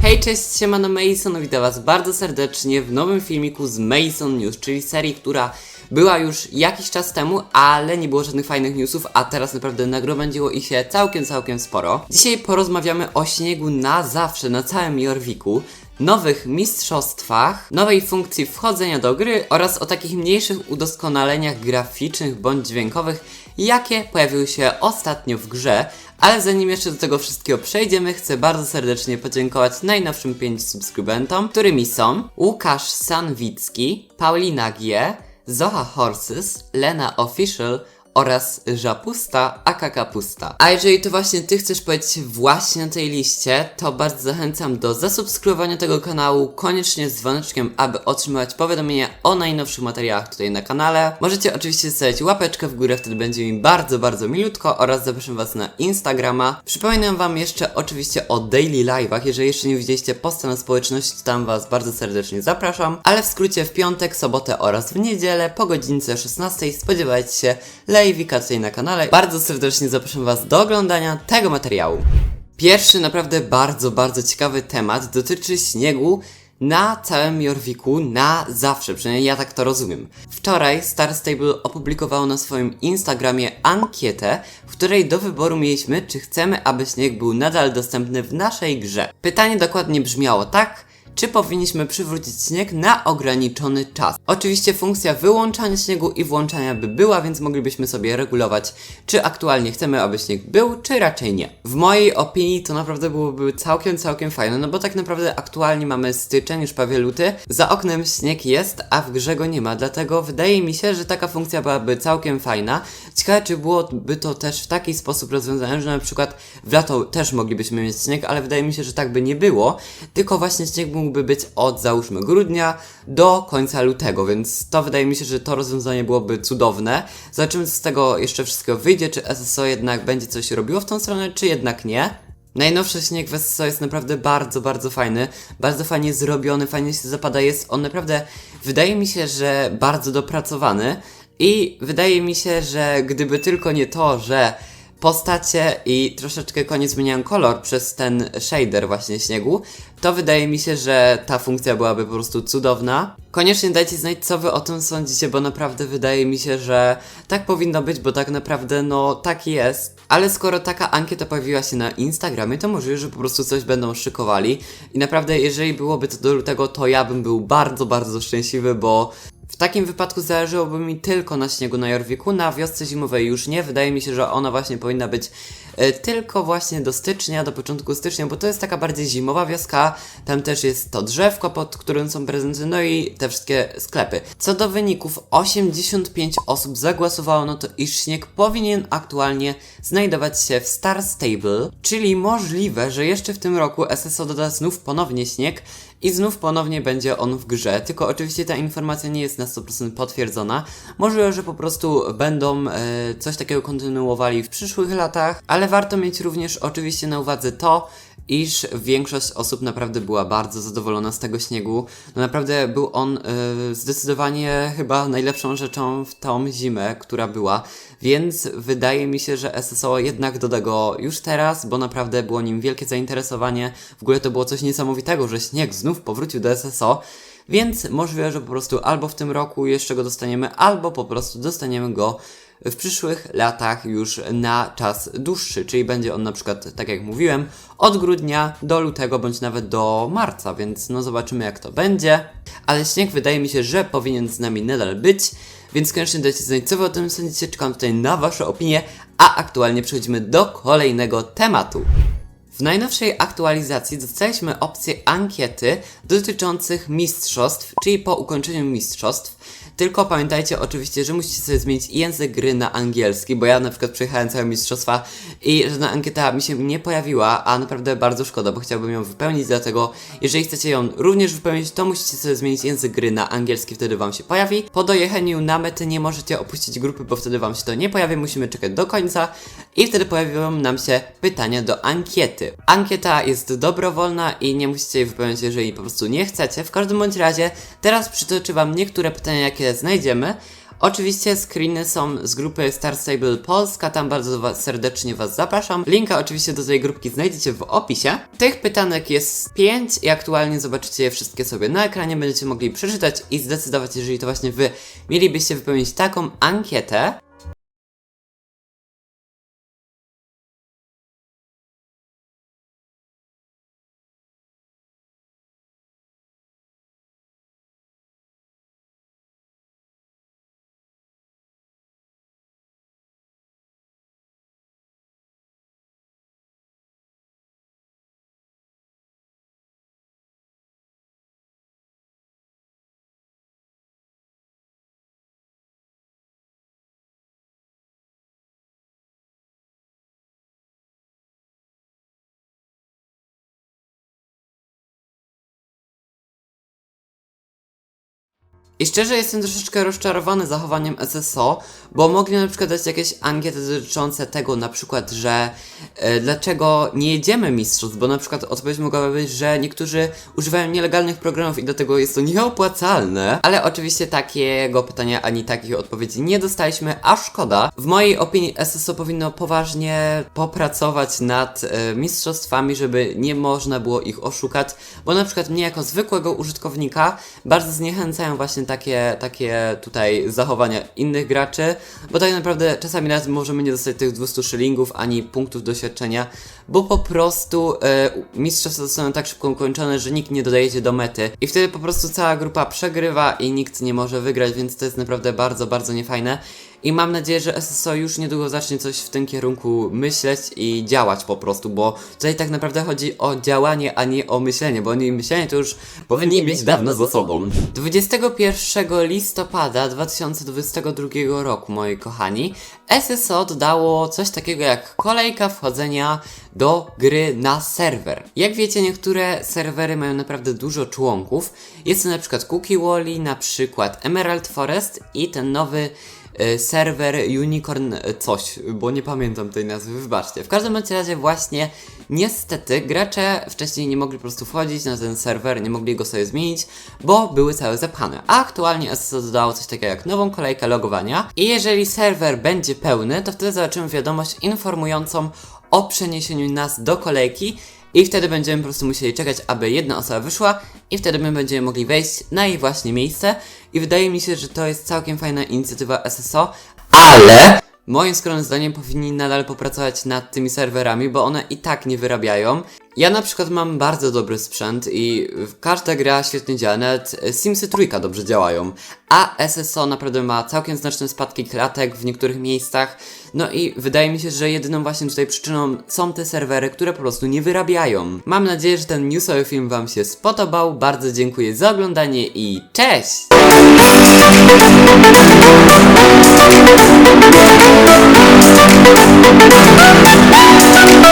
Hej, cześć, siemano Mason, witam was bardzo serdecznie w nowym filmiku z Mason News, czyli serii, która była już jakiś czas temu, ale nie było żadnych fajnych newsów, a teraz naprawdę nagromadziło ich się całkiem, całkiem sporo. Dzisiaj porozmawiamy o śniegu na zawsze, na całym Jorwiku, nowych mistrzostwach, nowej funkcji wchodzenia do gry oraz o takich mniejszych udoskonaleniach graficznych bądź dźwiękowych, jakie pojawiły się ostatnio w grze. Ale zanim jeszcze do tego wszystkiego przejdziemy, chcę bardzo serdecznie podziękować najnowszym 5 subskrybentom, którymi są Łukasz Sanwicki, Paulina G, Zoha Horses, Lena Official oraz Żapusta, aka Kapusta. A jeżeli to właśnie Ty chcesz powiedzieć właśnie na tej liście, to bardzo zachęcam do zasubskrybowania tego kanału, koniecznie z dzwoneczkiem, aby otrzymywać powiadomienia o najnowszych materiałach tutaj na kanale. Możecie oczywiście zostawić łapeczkę w górę, wtedy będzie mi bardzo, bardzo milutko oraz zapraszam Was na Instagrama. Przypominam Wam jeszcze oczywiście o daily live'ach, jeżeli jeszcze nie widzieliście posta na społeczności, to tam Was bardzo serdecznie zapraszam. Ale w skrócie w piątek, sobotę oraz w niedzielę po godzince 16 spodziewajcie się live'ika na kanale. Bardzo serdecznie zapraszam Was do oglądania tego materiału. Pierwszy naprawdę bardzo, bardzo ciekawy temat dotyczy śniegu na całym Jorwiku na zawsze, przynajmniej ja tak to rozumiem. Wczoraj Star Stable opublikowało na swoim Instagramie ankietę, w której do wyboru mieliśmy, czy chcemy, aby śnieg był nadal dostępny w naszej grze. Pytanie dokładnie brzmiało tak, czy powinniśmy przywrócić śnieg na ograniczony czas. Oczywiście funkcja wyłączania śniegu i włączania by była, więc moglibyśmy sobie regulować, czy aktualnie chcemy, aby śnieg był, czy raczej nie. W mojej opinii to naprawdę byłoby całkiem, całkiem fajne, no bo tak naprawdę aktualnie mamy styczeń, już prawie luty, za oknem śnieg jest, a w grze go nie ma, dlatego wydaje mi się, że taka funkcja byłaby całkiem fajna. Ciekawe, czy byłoby to też w taki sposób rozwiązane, że na przykład w lato też moglibyśmy mieć śnieg, ale wydaje mi się, że tak by nie było, tylko właśnie śnieg mógłby być od załóżmy grudnia do końca lutego, więc to wydaje mi się, że to rozwiązanie byłoby cudowne. Zobaczymy, co z tego jeszcze wszystkiego wyjdzie, czy SSO jednak będzie coś robiło w tą stronę, czy jednak nie. Najnowszy śnieg w SSO jest naprawdę bardzo, bardzo fajny, bardzo fajnie zrobiony, fajnie się zapada, jest on naprawdę, wydaje mi się, że bardzo dopracowany i wydaje mi się, że gdyby tylko nie to, że postacie i troszeczkę koniec zmieniają kolor przez ten shader właśnie śniegu, to wydaje mi się, że ta funkcja byłaby po prostu cudowna. Koniecznie dajcie znać, co wy o tym sądzicie, bo naprawdę wydaje mi się, że tak powinno być, bo tak naprawdę, no, tak jest. Ale skoro taka ankieta pojawiła się na Instagramie, to możliwe, że po prostu coś będą szykowali. I naprawdę, jeżeli byłoby to do lutego, to ja bym był bardzo, bardzo szczęśliwy, bo w takim wypadku zależałoby mi tylko na śniegu na Jorwiku, na wiosce zimowej już nie. Wydaje mi się, że ona właśnie powinna być e, tylko właśnie do stycznia, do początku stycznia, bo to jest taka bardziej zimowa wioska. Tam też jest to drzewko, pod którym są prezenty, no i te wszystkie sklepy. Co do wyników, 85 osób zagłosowało na to, iż śnieg powinien aktualnie znajdować się w Star Stable, czyli możliwe, że jeszcze w tym roku SSO doda znów ponownie śnieg i znów ponownie będzie on w grze, tylko oczywiście ta informacja nie jest na 100% potwierdzona. Możliwe, że po prostu będą e, coś takiego kontynuowali w przyszłych latach, ale warto mieć również oczywiście na uwadze to, iż większość osób naprawdę była bardzo zadowolona z tego śniegu. No naprawdę był on e, zdecydowanie chyba najlepszą rzeczą w tą zimę, która była, więc wydaje mi się, że SSO jednak doda go już teraz, bo naprawdę było nim wielkie zainteresowanie. W ogóle to było coś niesamowitego, że śnieg znów powrócił do SSO. Więc możliwe, że po prostu albo w tym roku jeszcze go dostaniemy, albo po prostu dostaniemy go w przyszłych latach już na czas dłuższy, czyli będzie on na przykład, tak jak mówiłem, od grudnia do lutego, bądź nawet do marca, więc no zobaczymy jak to będzie. Ale śnieg wydaje mi się, że powinien z nami nadal być, więc koniecznie dajcie znać, co wy o tym sądzicie, czekam tutaj na wasze opinie, a aktualnie przechodzimy do kolejnego tematu. W najnowszej aktualizacji dostaliśmy opcję ankiety dotyczących mistrzostw, czyli po ukończeniu mistrzostw. Tylko pamiętajcie oczywiście, że musicie sobie zmienić język gry na angielski, bo ja na przykład przejechałem całe mistrzostwa i żadna ankieta mi się nie pojawiła, a naprawdę bardzo szkoda, bo chciałbym ją wypełnić, dlatego jeżeli chcecie ją również wypełnić, to musicie sobie zmienić język gry na angielski, wtedy wam się pojawi. Po dojechaniu na metę nie możecie opuścić grupy, bo wtedy wam się to nie pojawi, musimy czekać do końca i wtedy pojawią nam się pytania do ankiety. Ankieta jest dobrowolna i nie musicie jej wypełniać, jeżeli po prostu nie chcecie. W każdym bądź razie teraz przytoczę wam niektóre pytania, jakie znajdziemy Oczywiście screeny są z grupy Star Stable Polska, tam bardzo was, serdecznie Was zapraszam. Linka oczywiście do tej grupki znajdziecie w opisie. Tych pytanek jest 5 i aktualnie zobaczycie je wszystkie sobie na ekranie, będziecie mogli przeczytać i zdecydować, jeżeli to właśnie Wy mielibyście wypełnić taką ankietę. I szczerze jestem troszeczkę rozczarowany zachowaniem SSO, bo mogli na przykład dać jakieś ankiety dotyczące tego na przykład, że e, dlaczego nie jedziemy mistrzostw, bo na przykład odpowiedź mogłaby być, że niektórzy używają nielegalnych programów i dlatego jest to nieopłacalne, ale oczywiście takiego pytania ani takich odpowiedzi nie dostaliśmy, a szkoda. W mojej opinii SSO powinno poważnie popracować nad e, mistrzostwami, żeby nie można było ich oszukać, bo na przykład mnie jako zwykłego użytkownika bardzo zniechęcają właśnie takie, takie tutaj zachowania innych graczy, bo tak naprawdę czasami nawet możemy nie dostać tych 200 szylingów ani punktów doświadczenia, bo po prostu e, mistrzostwa zostaną tak szybko ukończone, że nikt nie dodaje się do mety i wtedy po prostu cała grupa przegrywa i nikt nie może wygrać, więc to jest naprawdę bardzo, bardzo niefajne. I mam nadzieję, że SSO już niedługo zacznie coś w tym kierunku myśleć i działać po prostu, bo tutaj tak naprawdę chodzi o działanie, a nie o myślenie, bo oni myślenie to już powinni mieć dawno za sobą. 21 listopada 2022 roku, moi kochani, SSO dodało coś takiego jak kolejka wchodzenia do gry na serwer. Jak wiecie, niektóre serwery mają naprawdę dużo członków. Jest to na przykład Cookie Wally, na przykład Emerald Forest i ten nowy serwer Unicorn e, coś, bo nie pamiętam tej nazwy, wybaczcie. W każdym razie właśnie niestety gracze wcześniej nie mogli po prostu wchodzić na ten serwer, nie mogli go sobie zmienić, bo były całe zapchane. A aktualnie SSO dodało coś takiego jak nową kolejkę logowania i jeżeli serwer będzie pełny, to wtedy zobaczymy wiadomość informującą o przeniesieniu nas do kolejki i wtedy będziemy po prostu musieli czekać, aby jedna osoba wyszła i wtedy my będziemy mogli wejść na jej właśnie miejsce i wydaje mi się, że to jest całkiem fajna inicjatywa SSO, ale moim skromnym zdaniem powinni nadal popracować nad tymi serwerami, bo one i tak nie wyrabiają. Ja na przykład mam bardzo dobry sprzęt i każda gra świetnie działa, nawet Simsy trójka dobrze działają, a SSO naprawdę ma całkiem znaczne spadki klatek w niektórych miejscach, no i wydaje mi się, że jedyną właśnie tutaj przyczyną są te serwery, które po prostu nie wyrabiają. Mam nadzieję, że ten newsowy film Wam się spodobał, bardzo dziękuję za oglądanie i cześć! Thank